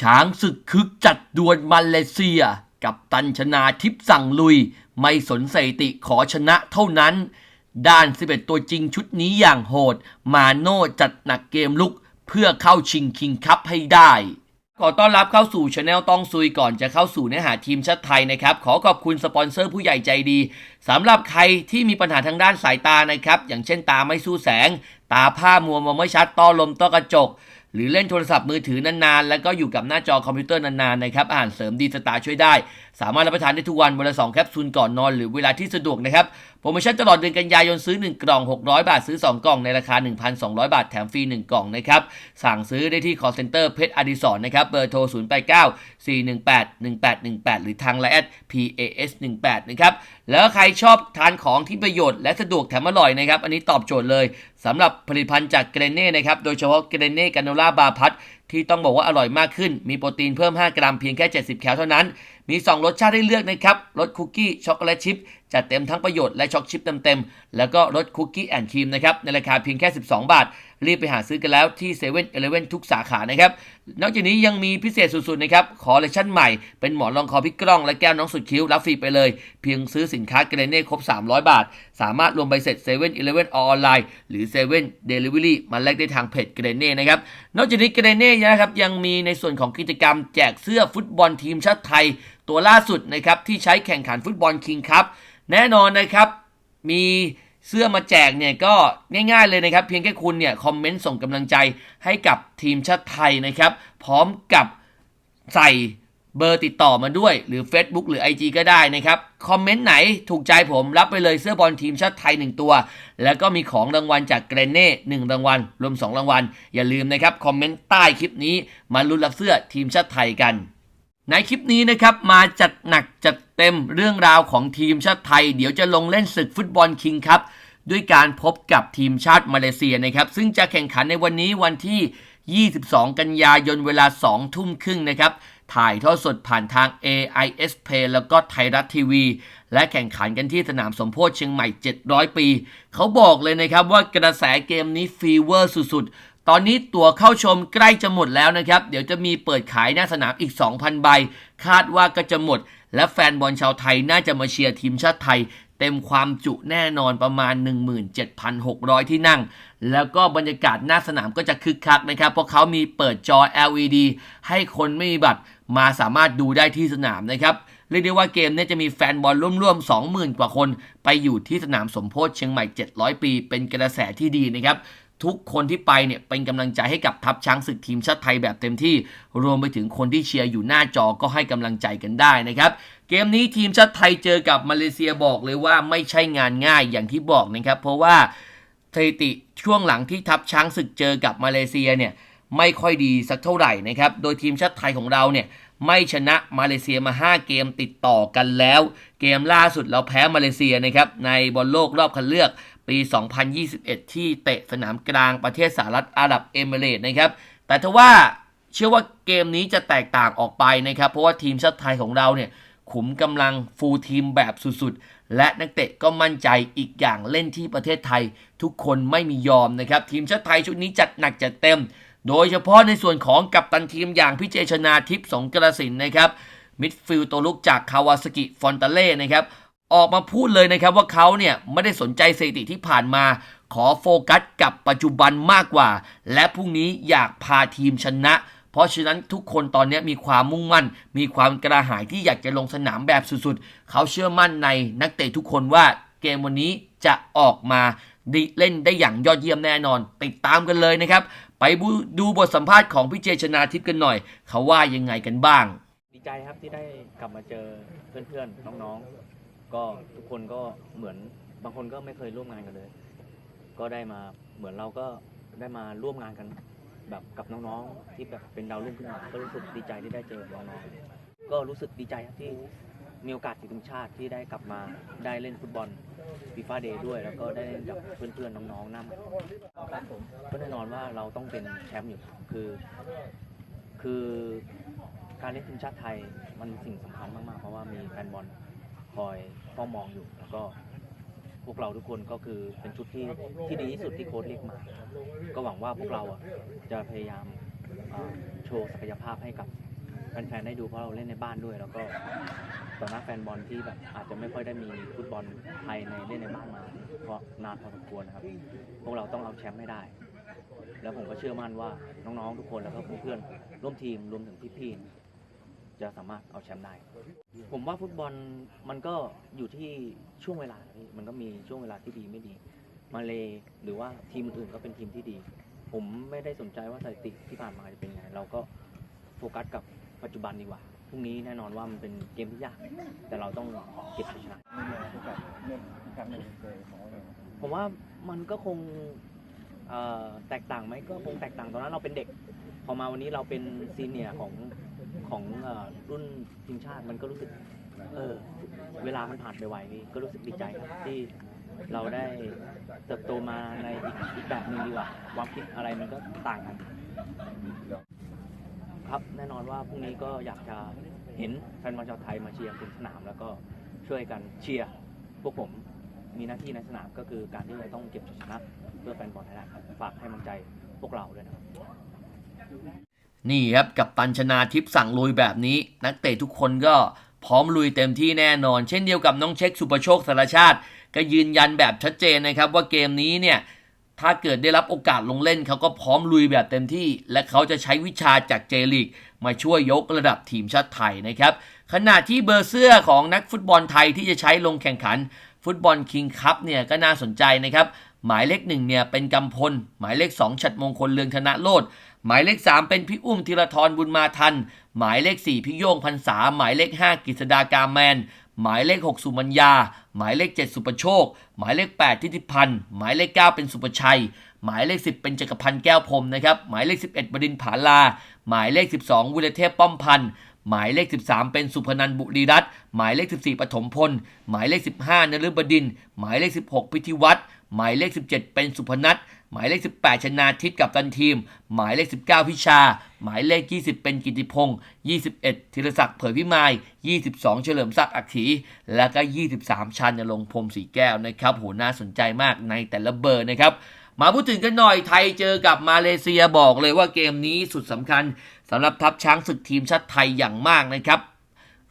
ช้างศึกคึกจัดดวลมาเลเซีย กับตันชนาทิพสั่งลุย ไม่สนสถิติขอชนะเท่านั้น ด้าน 11 ตัวจริงชุดนี้อย่างโหด มาโน่จัดหนักเกมลุกเพื่อเข้าชิงคิงคัพให้ได้ ขอต้อนรับเข้าสู่ช anel ต้องซุยก่อนจะเข้าสู่เนื้อหาทีมชาติไทยนะครับ ขอขอบคุณสปอนเซอร์ผู้ใหญ่ใจดีสำหรับใครที่มีปัญหาทางด้านสายตานะครับ อย่างเช่นตาไม่สู้แสง ตาผ้ามัวมองไม่ชัดต้อลมต้อกระจก หรือเล่นโทรศัพท์มือถือนานๆ แล้วก็อยู่กับหน้าจอคอมพิวเตอร์นานๆนะครับอาหารเสริมดีสตาร์ช่วยได้ สามารถรับประทานได้ทุกวันวันละ2แคปซูลก่อนนอนหรือเวลาที่สะดวกนะครับโปรโมชั่นตลอดเดือนกันยายนซื้อ 1 กล่อง 600 บาทซื้อ 2 กล่องในราคา 1,200 บาทแถมฟรี 1 กล่องนะครับสั่งซื้อได้ที่ call center เพชรอดิศรนะครับเบอร์โทร 089 418 1818 หรือทางไลน์ PAS 18นะครับ แล้วใครชอบทานของที่ประโยชน์และสะดวกแถมอร่อยนะครับ อันนี้ตอบโจทย์เลยสำหรับผลิตภัณฑ์จากเกรเน่นะครับ โดยเฉพาะเกรเน่กาโนล่าบาร์พัทที่ต้องบอกว่าอร่อยมากขึ้น มีโปรตีนเพิ่ม 5 กรัมเพียงแค่ 70 แคลเท่านั้น มี 2 รสชาติให้เลือกนะครับรสคุกกี้ช็อกโกแลตชิพจัดเต็มทั้งประโยชน์และช็อกชิพเต็มๆแล้วก็รสคุกกี้แอนด์ครีมนะครับในราคาเพียงแค่ 12 บาท รีบไปหาซื้อกันแล้วที่7 e เ e ่ e อทุกสาขานะครับ นอกจากนี้ยังมีพิเศษสุดๆนะครับคอลเลคชั่นใหม่เป็นหมอนรองคอพิกล้องและแก้วน้องสุดคิ้วรับฟรีไปเลย เพียงซื้อสินค้าเกรเน่ครบ 300 บาท สามารถรวมใบเสร็จ7 e เ e ่ e ออนไลน์ หรือ7 e เ e ่ e อรี่มาแลกได้ทางเพจเกรเน่นะครับนอกจากนี้เกรเน่นะครับยังมีในส่วนของกิจกรรม แจกเสื้อฟุตบอลทีมชาติไทย ตัวล่าสุดนะครับที่ใช้แข่งขันฟุตบอลคิงคัพแน่นอนนะครับมี เสื้อมาแจกเนี่ยก็ง่ายๆเลยนะครับ เพียงแค่คุณเนี่ยคอมเมนต์ส่งกำลังใจให้กับทีมชาติไทยนะครับ พร้อมกับใส่เบอร์ติดต่อมาด้วย หรือ Facebook หรือ IG ก็ได้นะครับ คอมเมนต์ไหนถูกใจผมรับไปเลยเสื้อบอลทีมชาติไทย 1 ตัว แล้วก็มีของรางวัลจากเกรเน่ 1 รางวัล รวม 2 รางวัล อย่าลืมนะครับ คอมเมนต์ใต้คลิปนี้มาลุ้นรับเสื้อทีมชาติไทยกัน ในคลิปนี้นะครับมาจัดหนักจัดเต็มเรื่องราวของทีมชาติไทย เดี๋ยวจะลงเล่นศึกฟุตบอลคิงครับด้วยการพบกับทีมชาติมาเลเซียนะครับ ซึ่งจะแข่งขันในวันนี้วันที่ 22 กันยายนเวลา 2 ทุ่มครึ่งนะครับ ถ่ายทอดสดผ่านทาง AIS Play แล้วก็ไทยรัฐทีวี และแข่งขันกันที่สนามสมโพธิเชียงใหม่ 700 ปี เขาบอกเลยนะครับว่ากระแสเกมนี้ฟีเวอร์สุดๆ ตอนนี้ตั๋วเข้าชมใกล้จะหมดแล้วนะครับ เดี๋ยวจะมีเปิดขายหน้าสนามอีก 2,000 ใบ คาดว่าก็จะหมด และแฟนบอลชาวไทยน่าจะมาเชียร์ทีมชาติไทย เต็มความจุแน่นอนประมาณ 17,600 ที่นั่ง แล้วก็บรรยากาศหน้าสนามก็จะคึกคักนะครับ เพราะเขามีเปิดจอ LED ให้คนไม่มีบัตรมาสามารถดูได้ที่สนามนะครับเรียกได้ว่าเกมนี้จะมีแฟนบอลร่วมๆ 20,000 กว่าคน ไปอยู่ที่สนามสมโพธิเชียงใหม่ 700 ปี เป็นกระแสที่ดีนะครับ ทุกคนที่ไปเนี่ยเป็นกำลังใจให้กับทัพช้างศึกทีมชาติไทยแบบเต็มที่ รวมไปถึงคนที่เชียร์อยู่หน้าจอก็ให้กำลังใจกันได้นะครับ เกมนี้ทีมชาติไทยเจอกับมาเลเซียบอกเลยว่าไม่ใช่งานง่ายอย่างที่บอกนะครับ เพราะว่าสถิติช่วงหลังที่ทัพช้างศึกเจอกับมาเลเซียเนี่ยไม่ค่อยดีสักเท่าไหร่นะครับ โดยทีมชาติไทยของเราเนี่ยไม่ชนะมาเลเซียมา 5 เกมติดต่อกันแล้ว เกมล่าสุดเราแพ้มาเลเซียนะครับในบอลโลกรอบคัดเลือก ปี 2021 ที่เตะสนามกลางประเทศสหรัฐอาหรับเอมิเรต์นะครับ แต่ทว่าเชื่อว่าเกมนี้จะแตกต่างออกไปนะครับ เพราะว่าทีมชาติไทยของเราเนี่ยขุมกำลังฟูลทีมแบบสุดๆ และนักเตะก็มั่นใจอีกอย่างเล่นที่ประเทศไทย ทุกคนไม่มียอมนะครับ ทีมชาติไทยชุดนี้จัดหนักจัดเต็ม โดยเฉพาะในส่วนของกัปตันทีมอย่างพิเจชนาทิพย์สงกระสินนะครับมิดฟิลด์ตัวลุกจากคาวาสกิฟอนตาเล่นะครับ ออกมาพูดเลยนะครับว่าเขาเนี่ยไม่ได้สนใจสถิติที่ผ่านมา ขอโฟกัสกับปัจจุบันมากกว่า และพรุ่งนี้อยากพาทีมชนะ เพราะฉะนั้นทุกคนตอนนี้มีความมุ่งมั่น มีความกระหายที่อยากจะลงสนามแบบสุดๆ เขาเชื่อมั่นในนักเตะทุกคนว่าเกมวันนี้จะออกมาดีเล่นได้อย่างยอดเยี่ยมแน่นอน ติดตามกันเลยนะครับ ไปดูบทสัมภาษณ์ของพี่เจชนาทิพย์กันหน่อย เขาว่ายังไงกันบ้าง ดีใจครับที่ได้กลับมาเจอเพื่อนๆน้องๆ ก็ทุกคนก็เหมือนบางคนก็ไม่เคยร่วมงานกันเลย ก็ได้มาเหมือนเราก็ได้มาร่วมงานกัน แบบกับน้องๆที่แบบเป็นดาวรุ่งขึ้นมาก็รู้สึกดีใจที่ได้เจอน้องๆก็รู้สึกดีใจครับที่มีโอกาสติดทีมชาติที่ได้กลับมาได้เล่นฟุตบอลฟีฟ่าเดย์ด้วย แล้วก็ได้เล่นกับเพื่อนๆน้องๆนั่นก็แน่นอนว่าเราต้องเป็นแชมป์อยู่คือ คือการเล่นทีมชาติไทยมันสิ่งสำคัญมากๆ เพราะว่ามีแฟนบอล คอยเฝ้ามองอยู่แล้วก็พวกเราทุกคนก็คือเป็นชุดที่ที่ดีที่สุดที่โค้ชเรียกมา ก็หวังว่าพวกเราอะจะพยายามอ่อโชว์ศักยภาพให้กับแฟนๆได้ดูเพราะเราเล่นในบ้านด้วย แล้วก็ต่อหน้าแฟนบอลที่แบบอาจจะไม่ค่อยได้มีฟุตบอลไทยในเล่นในบ้านมาเพราะนานพอสมควรนะครับ พวกเราต้องเอาแชมป์ให้ได้ แล้วผมก็เชื่อมั่นว่าน้องๆทุกคนแล้วก็เพื่อนๆร่วมทีมรวมถึงพี่ๆ จะสามารถเอาแชมป์ได้ ผมว่าฟุตบอลมันก็อยู่ที่ช่วงเวลาพี่มันก็มีช่วงเวลาที่ดีไม่ดี มาเลหรือว่าทีมอื่นๆก็เป็นทีมที่ดี ผมไม่ได้สนใจว่าสถิติที่ผ่านมาจะเป็นยังไง เราก็โฟกัสกับปัจจุบันดีกว่าพรุ่งนี้แน่นอนว่ามันเป็นเกมที่ยาก แต่เราต้องเก็บชัยชนะผมว่ามันก็คงเอ่อแตกต่างไหมก็คงแตกต่างตอนนั้นเราเป็นเด็ก พอมาวันนี้เราเป็นซีเนียร์ของ ของรุ่นทีมชาติมันก็รู้สึกเออเวลามันผ่านไปไวพี่ก็รู้สึกดีใจครับที่เราได้เติบโตมาในอีกแบบหนึ่งดีกว่าความคิดอะไรมันก็ต่างกันครับแน่นอนว่าพรุ่งนี้ก็อยากจะเห็นแฟนบอลชาวไทยมาเชียร์ถึงสนาม แล้วก็ช่วยกันเชียร์พวกผมมีหน้าที่ในสนามก็คือการที่จะต้องเก็บชัยชนะเพื่อแฟนบอลให้ได้ครับฝากให้กำลังใจพวกเราด้วยนะครับ นี่ครับกับตันชนาทิพย์สั่งลุยแบบนี้ นักเตะทุกคนก็พร้อมลุยเต็มที่แน่นอน เช่นเดียวกับน้องเช็คสุประโชคสารชาติ ก็ยืนยันแบบชัดเจนนะครับว่าเกมนี้เนี่ยถ้าเกิดได้รับโอกาสลงเล่นเขาก็พร้อมลุยแบบเต็มที่ และเขาจะใช้วิชาจากเจลีกมาช่วยยกระดับทีมชาติไทยนะครับขณะที่เบอร์เสื้อของนักฟุตบอลไทยที่จะใช้ลงแข่งขัน ฟุตบอลคิงคัพเนี่ยก็น่าสนใจนะครับ หมายเลขหนึ่งเนี่ยเป็นกำพล หมายเลข2ฉัดมงคลเลืองธนโลด หมายเลข 3 เป็นพี่อุ้มธีรทรบุญมาทัน หมายเลข 4 พี่โย่งพันษา หมายเลข 5กฤษดากาแมน หมายเลข 6 สุมัญญา หมายเลข 7 สุประโชค หมายเลข 8 ทิติพันธ์ หมายเลข 9 เป็นสุประชัย หมายเลข 10 เป็นจักรพันธ์แก้วพรมนะครับ หมายเลข 11บดินผาลา หมายเลข 12 วิรเทพป้อมพันธ์หมายเลข 13 เป็นสุพนันบุรีรัตน์หมายเลข 14ปฐมพล หมายเลข 15นฤบดิน หมายเลข 16 พิธิวัตร หมายเลข 17 เป็นสุพนัทหมายเลข 18 ชนาทิศกับตันทีม หมายเลข 19 พิชา หมายเลข 20 เป็นกิติพงศ์21ธีรศักดิ์เผยพิมาย 22 เฉลิมศักดิ์อักขีและก็ 23 ชันนรงพรมสีแก้วนะครับโหน่าสนใจมากในแต่ละเบอร์นะครับ มาพูดถึงกันหน่อยไทยเจอกับมาเลเซียบอกเลยว่าเกมนี้สุดสำคัญสำหรับทัพช้างศึกทีมชาติไทยอย่างมากนะครับ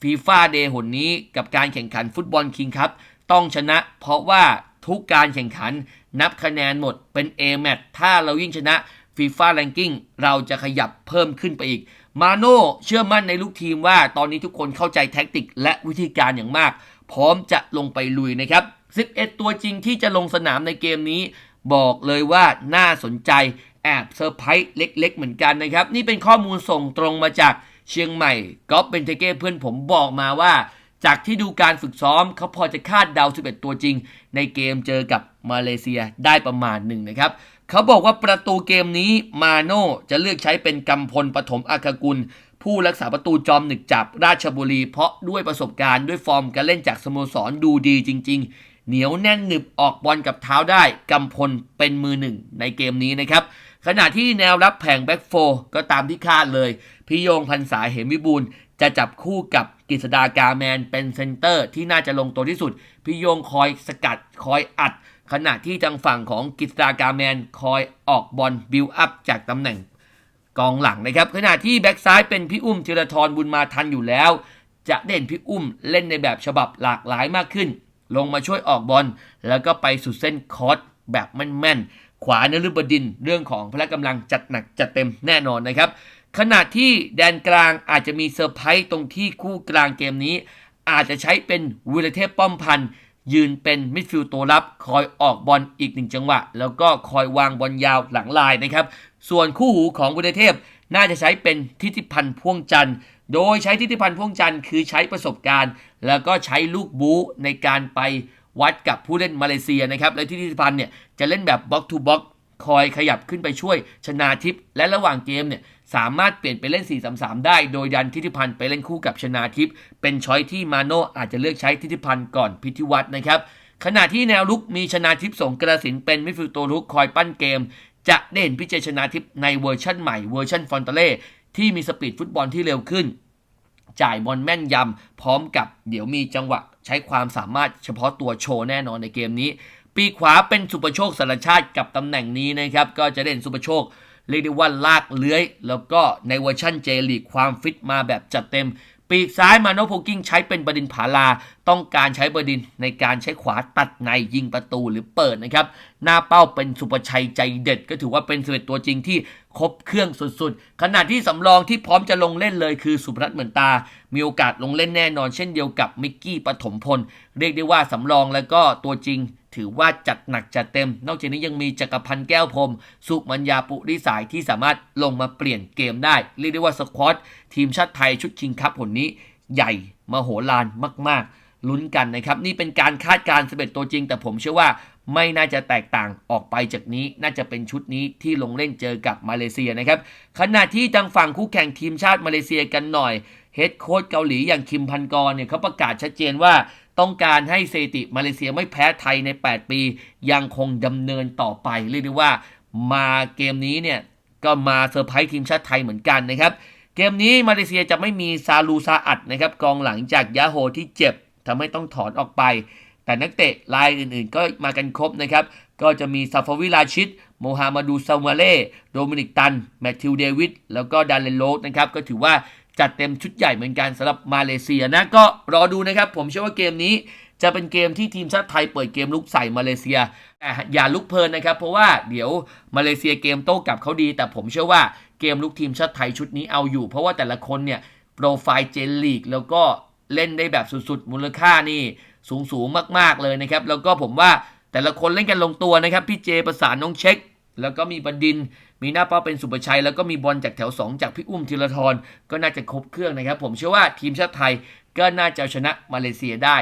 ฟีฟ่าเดย์หนนี้กับการแข่งขันฟุตบอลคิงครับต้องชนะเพราะว่า ทุกการแข่งขัน นับคะแนนหมดเป็น A แมตถ้าเรายิ่งชนะฟีฟ่าแ a งกิ้งเราจะขยับเพิ่มขึ้นไปอีก มาโน่เชื่อมั่นในลูกทีมว่าตอนนี้ทุกคนเข้าใจแท็กติกและวิธีการอย่างมาก พร้อมจะลงไปลุยนะครับ 11 ตัวจริงที่จะลงสนามในเกมนี้ บอกเลยว่าน่าสนใจแอบเซอร์ไพรส์เล็ก ๆ เหมือนกันนะครับ นี่เป็นข้อมูลส่งตรงมาจากเชียงใหม่ก๊อฟเบนเทเก้เพื่อนผมบอกมาว่า จากที่ดูการฝึกซ้อมเขาพอจะคาดเดา 11 ตัวจริง ในเกมเจอกับมาเลเซียได้ประมาณหนึ่งนะครับเขาบอกว่าประตูเกมนี้มาโน่จะเลือกใช้เป็นกำพลปฐมอาคากุล ผู้รักษาประตูจอมหนึกจับราชบุรี เพราะด้วยประสบการณ์ด้วยฟอร์มการเล่นจากสโมสรดูดีจริง ๆ เหนียวแน่นหนึบออกบอลกับเท้าได้กำพลเป็นมือหนึ่งในเกมนี้นะครับขณะที่แนวรับแผงแบ็กโฟก็ตามที่คาดเลยพี่โยงพันษาเหมวิบูล จะจับคู่กับกฤษดากาแมนเป็นเซนเตอร์ที่น่าจะลงตัวที่สุด พี่โยงคอยสกัดคอยอัด ขณะที่ทางฝั่งของกฤษดากาแมนคอยออกบอลบิลอัพจากตำแหน่งกองหลังนะครับ ขณะที่แบ็กซ้ายเป็นพี่อุ้มธีรทรบุญมาทันอยู่แล้ว จะเด่นพี่อุ้มเล่นในแบบฉบับหลากหลายมากขึ้น ลงมาช่วยออกบอลแล้วก็ไปสุดเส้นคอร์สแบบแม่นๆขวานฤบดินเรื่องของพละกำลังจัดหนักจัดเต็มแน่นอนนะครับ ขณะที่แดนกลางอาจจะมีเซอร์ไพรส์ตรงที่คู่กลางเกมนี้ อาจจะใช้เป็นวิรเทพป้อมพันธ์ยืนเป็นมิดฟิลด์ตัวรับ คอยออกบอลอีกหนึ่งจังหวะ แล้วก็คอยวางบอลยาวหลังลายนะครับ ส่วนคู่หูของวิรเทพน่าจะใช้เป็นทิติพันธ์พ่วงจันทร์โดยใช้ทิติพันธ์พ่วงจันทร์คือใช้ประสบการณ์ แล้วก็ใช้ลูกบู๊ในการไปวัดกับผู้เล่นมาเลเซียนะครับ และทิติพันธ์เนี่ยจะเล่นแบบบล็อกทูบล็อกคอยขยับขึ้นไปช่วยชนาทิพย์และระหว่างเกมเนี่ย สามารถเปลี่ยนไปเล่น 4-3-3 ได้ โดยดันทิติพันธ์ไปเล่นคู่กับชนาทิพย์เป็นช้อยที่มาโน่อาจจะเลือกใช้ทิติพันธ์ก่อนพิธิวัตรนะครับ ขณะที่แนวลุกมีชนาทิพย์สงกระสินเป็นมิดฟิลด์ตัวลุกคอยปั้นเกม จะได้เห็นพิเจชนาทิพย์ในเวอร์ชั่นใหม่เวอร์ชั่นฟอนเตเล่ที่มีสปีดฟุตบอลที่เร็วขึ้น จ่ายบอลแม่นยำพร้อมกับเดี๋ยวมีจังหวะใช้ความสามารถเฉพาะตัวโชว์แน่นอนในเกมนี้ ปีขวาเป็นสุประโชคสารชาติกับตำแหน่งนี้นะครับก็จะเด่นสุประโชค เรียกได้ว่าลากเลื้อย แล้วก็ในเวอร์ชั่นเจลีกความฟิตมาแบบจัดเต็ม ปีกซ้ายมาโนโพกิ้งใช้เป็นบดินผาลา ต้องการใช้บดินในการใช้ขวาตัดในยิงประตูหรือเปิดนะครับ หน้าเป้าเป็นสุประชัยใจเด็ด ก็ถือว่าเป็นสเวตตัวจริงที่ครบเครื่องสุดๆ ขณะที่สำรองที่พร้อมจะลงเล่นเลยคือสุพนัทเหมือนตา มีโอกาสลงเล่นแน่นอนเช่นเดียวกับมิกกี้ปฐมพล เรียกได้ว่าสำรองแล้วก็ตัวจริง ถือว่าจัดหนักจัดเต็ม นอกจากนี้ยังมีจักรพันธ์แก้วพรม สุมัญญาปุริสายที่สามารถลงมาเปลี่ยนเกมได้ เรียกได้ว่าสควอตทีมชาติไทยชุดชิงคัพผลนี้ใหญ่มโหฬารมากๆ ลุ้นกันนะครับ นี่เป็นการคาดการณ์11 ตัวจริง แต่ผมเชื่อว่าไม่น่าจะแตกต่างออกไปจากนี้ น่าจะเป็นชุดนี้ที่ลงเล่นเจอกับมาเลเซียนะครับ ขณะที่ทางฝั่งคู่แข่งทีมชาติมาเลเซียกันหน่อยเฮดโค้ชเกาหลีอย่างคิมพันกรเนี่ยเขาประกาศชัดเจนว่าต้องการให้สถิติมาเลเซียไม่แพ้ไทยใน 8 ปี ยังคงดำเนินต่อไป เรียกได้ว่ามาเกมนี้เนี่ยก็มาเซอร์ไพรส์ทีมชาติไทยเหมือนกันนะครับ เกมนี้มาเลเซียจะไม่มีซาลูซาอัดนะครับกองหลังจากยาโฮที่เจ็บ ทำให้ต้องถอนออกไป แต่นักเตะรายอื่นๆ ก็มากันครบนะครับ ก็จะมีซาฟวิลาชิดโมฮามาดูซามาเล่ โดมินิกตัน แมทธิวเดวิด แล้วก็ดาเลนโลสนะครับ ก็ถือว่าจัดเต็มชุดใหญ่เหมือนกันสำหรับมาเลเซียนะ ก็รอดูนะครับ ผมเชื่อว่าเกมนี้จะเป็นเกมที่ทีมชาติไทยเปิดเกมลุกใส่มาเลเซียแต่อย่าลุกเพลินนะครับ เพราะว่าเดี๋ยวมาเลเซียเกมโต้กลับเขาดี แต่ผมเชื่อว่าเกมลุกทีมชาติไทยชุดนี้เอาอยู่ เพราะว่าแต่ละคนเนี่ยโปรไฟล์เจนลีกแล้วก็ เล่นได้แบบสุดๆ มูลค่านี่สูงสูงๆมากๆเลยนะครับ แล้วก็ผมว่าแต่ละคนเล่นกันลงตัวนะครับ พี่เจประสานน้องเช็ค แล้วก็มีบันดิน มีหน้าเป้าเป็นสุประชัย แล้วก็มีบอลจากแถว 2 จากพี่อุ้มธีรทรก็น่าจะครบเครื่องนะครับ ผมเชื่อว่าทีมชาติไทยก็น่าจะชนะมาเลเซียได้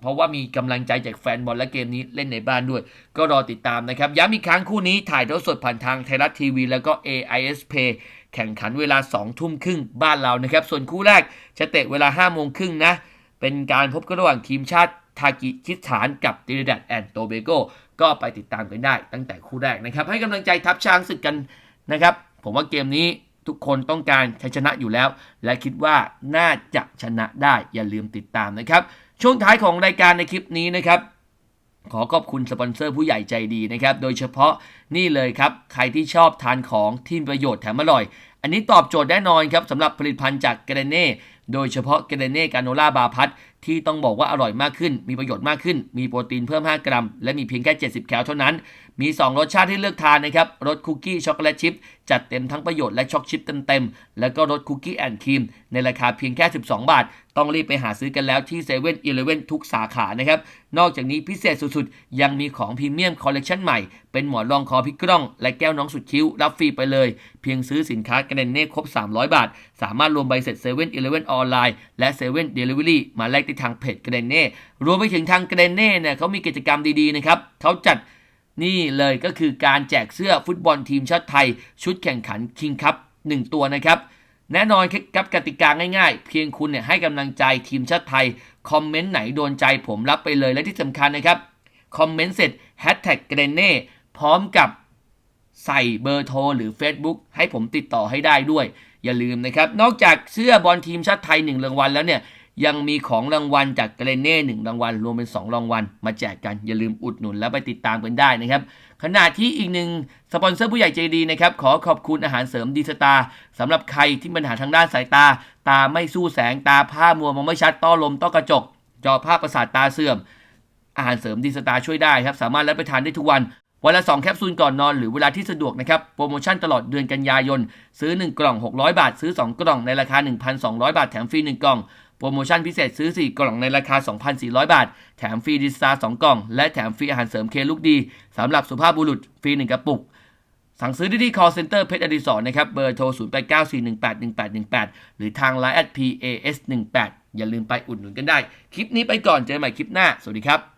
เพราะว่ามีกำลังใจจากแฟนบอลและเกมนี้เล่นในบ้านด้วย ก็รอติดตามนะครับ ย้ำอีกครั้งคู่นี้ถ่ายทอดสดผ่านทางไทยรัฐทีวี แล้วก็ AIS Pay แข่งขันเวลา2ทุ่มครึ่งบ้านเรานะครับ ส่วนคู่แรกจะเตะเวลา5โมงครึ่งนะ เป็นการพบกันระหว่างทีมชาติทากิคิสถานกับติริดัตแอนโตเบโกก็ไปติดตามกันได้ตั้งแต่คู่แรกนะครับ ให้กำลังใจทัพช้างศึกกันนะครับ ผมว่าเกมนี้ทุกคนต้องการชัยชนะอยู่แล้ว และคิดว่าน่าจะชนะได้อย่าลืมติดตามนะครับ ช่วงท้ายของรายการในคลิปนี้นะครับ ขอขอบคุณสปอนเซอร์ผู้ใหญ่ใจดีนะครับ โดยเฉพาะนี่เลยครับ ใครที่ชอบทานของที่มีประโยชน์แถมอร่อย อันนี้ตอบโจทย์แน่นอนครับสำหรับผลิตภัณฑ์จากเกรเน่ โดยเฉพาะเกรเน่กาโนล่าบาพัท ที่ต้องบอกว่าอร่อยมากขึ้น มีประโยชน์มากขึ้น มีโปรตีนเพิ่ม 5 กรัม และมีเพียงแค่ 70 แคลเท่านั้น มี 2 รสชาติให้เลือกทานนะครับ รสคุกกี้ช็อกโกแลตชิพจัดเต็มทั้งประโยชน์และช็อกชิพเต็มๆ แล้วก็รสคุกกี้แอนด์ครีมในราคาเพียงแค่ 12 บาท ต้องรีบไปหาซื้อกันแล้วที่เซเว่นอีเลเว่นทุกสาขานะครับ นอกจากนี้พิเศษสุดๆ ยังมีของพรีเมียมคอลเลกชันใหม่ เป็นหมอนรองคอพี่กล้อง และแก้วน้องสุดคิ้ว รับฟรีไปเลย เพียงซื้อสินค้ากันเน่ครบ 300 บาท สามารถรวมใบเสร็จเซเว่นอีเลเว่นออนไลน์และเซเว่นเดลิเวอรี่มาแลกได้ทางเพจกันเน่รวมไปถึงทางกันเน่เนี่ยเขามีกิจกรรมดีๆนะครับเขาจัดนี่เลยก็คือการแจกเสื้อฟุตบอลทีมชาติไทย ชุดแข่งขันคิงคัพ1ตัวนะครับ แน่นอนครับกติกาง่ายๆ เพียงคุณเนี่ยให้กำลังใจทีมชาติไทย คอมเมนต์ไหนโดนใจผมรับไปเลยและที่สำคัญนะครับ คอมเมนต์เสร็จแฮชแท็กเกรเน่พร้อมกับใส่เบอร์โทรหรือ Facebook ให้ผมติดต่อให้ได้ด้วย อย่าลืมนะครับ นอกจากเสื้อบอลทีมชาติไทย 1 รางวัลแล้วเนี่ย ยังมีของรางวัลจากเกรเน่หนึ่งรางวัล รวมเป็น 2 รางวัล มาแจกกัน อย่าลืมอุดหนุนแล้วไปติดตามกันได้นะครับ ขณะที่อีกหนึ่งสปอนเซอร์ผู้ใหญ่ใจดีนะครับ ขอขอบคุณอาหารเสริมดีสตาร์สำหรับใครที่ปัญหาทางด้านสายตา ตาไม่สู้แสงตาผ้ามัวมองไม่ชัดต้อลมต้อกระจก จอภาพประสาทตาเสื่อม อาหารเสริมดีสตาร์ช่วยได้ครับสามารถรับประทานได้ทุกวันวันละ 2 แคปซูลก่อนนอนหรือเวลาที่สะดวกนะครับ โปรโมชั่นตลอดเดือนกันยายน ซื้อ 1 กล่อง 600 บาท ซื้อ 2 กล่องในราคา 1,200 บาท แถมฟรี 1 กล่อง รโมชั่นพิเศษซื้อ 4 กล่องในราคา 2,400 บาท แถมฟรีดิสซา2กล่อง และแถมฟรีอาหารเสริมเคลูกดีสำหรับสุภาพบุรุษฟรี 1 กระปุก สั่งซื้อได้ที่ call center เพชรอดิศรนะครับ เบอร์โทร 0894181818 หรือทาง line at pas18 อย่าลืมไปอุดหนุนกันได้ คลิปนี้ไปก่อนเจอกันใหม่คลิปหน้า สวัสดีครับ